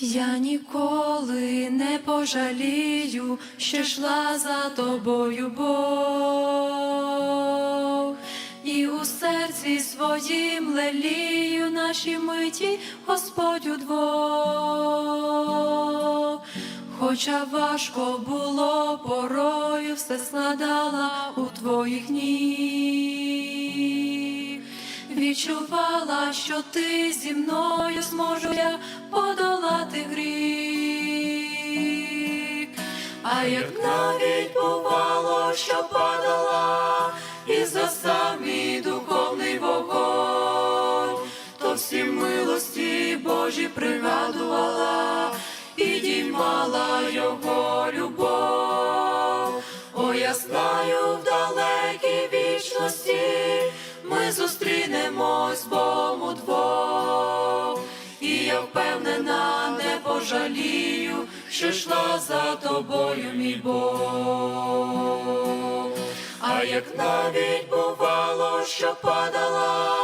Я ніколи не пожалію, що йшла за тобою, Бог, і у серці своїм лелію наші миті, Господь удвох. Хоча важко було порою, все складала у твоїх ніг. Відчувала, що ти зі мною зможу я подолати гріх. А як навіть бувало, що падала і застав мій духовний вогонь, то всі милості Божі пригадувала, підіймала його любов. Зустрінемось Богом удвох. І я впевнена, не пожалію, що йшла за тобою, мій Бог. А як навіть бувало, що падала,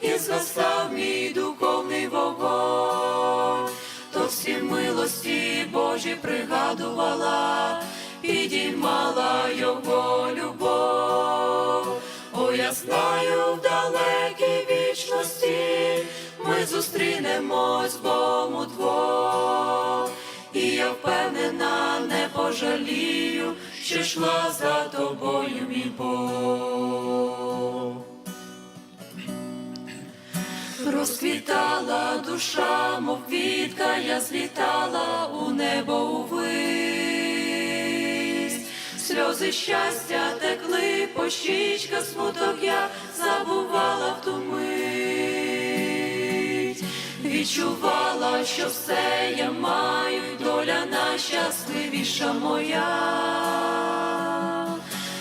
і згасав мій духовний вогонь, то всі милості Божі пригадувала, підіймала його любов. О, я знаю в далекій вічності, ми зустрінемось Богом удвох. І я впевнена, не пожалію, що йшла за тобою, мій Бог. Розквітала душа, мов квітка, я злітала у небо увись. Сльози щастя текли по щічках, смуток я забувала в ту мить. Відчувала, що все я маю, доля найщасливіша моя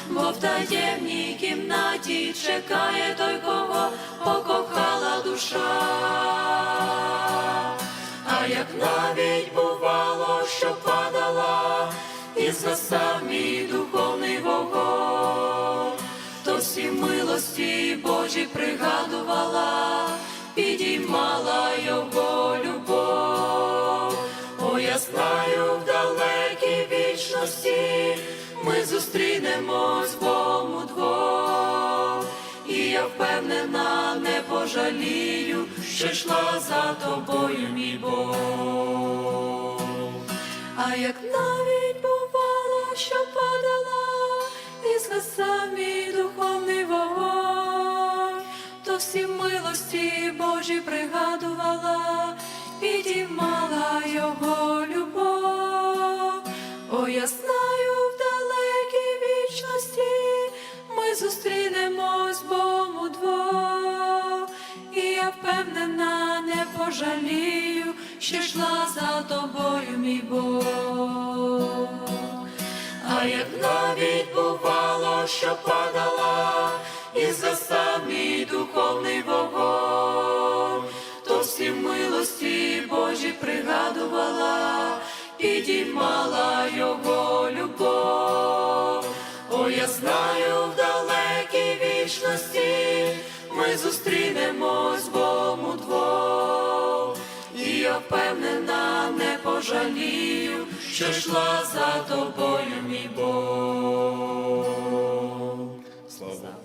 бо в таємній кімнаті чекає той, кого покохала душа. А як навіть бувало, що падала, і згасав мій духовний вогонь, то всі милості Божі пригадувала, вічності, ми зустрінемось Богом удвох. І я впевнена, не пожалію, що йшла за тобою, мій Бог. А як навіть бувало, що падала, і згасав мій духовний вогонь, то всі милості Божі пригадувала, підіймала його любов. О, я знаю в далекій вічності, ми зустрінемось Богом удвох. І я впевнена, не пожалію, що йшла за тобою, мій Бог. А як навіть бувало, що падала, і застав мій духовний вогонь, то всі милості Божі пригадувала, підіймала Зустрінемось Бому двох, і я впевнена, не пожалію, що йшла за тобою, мій Бог. Слава.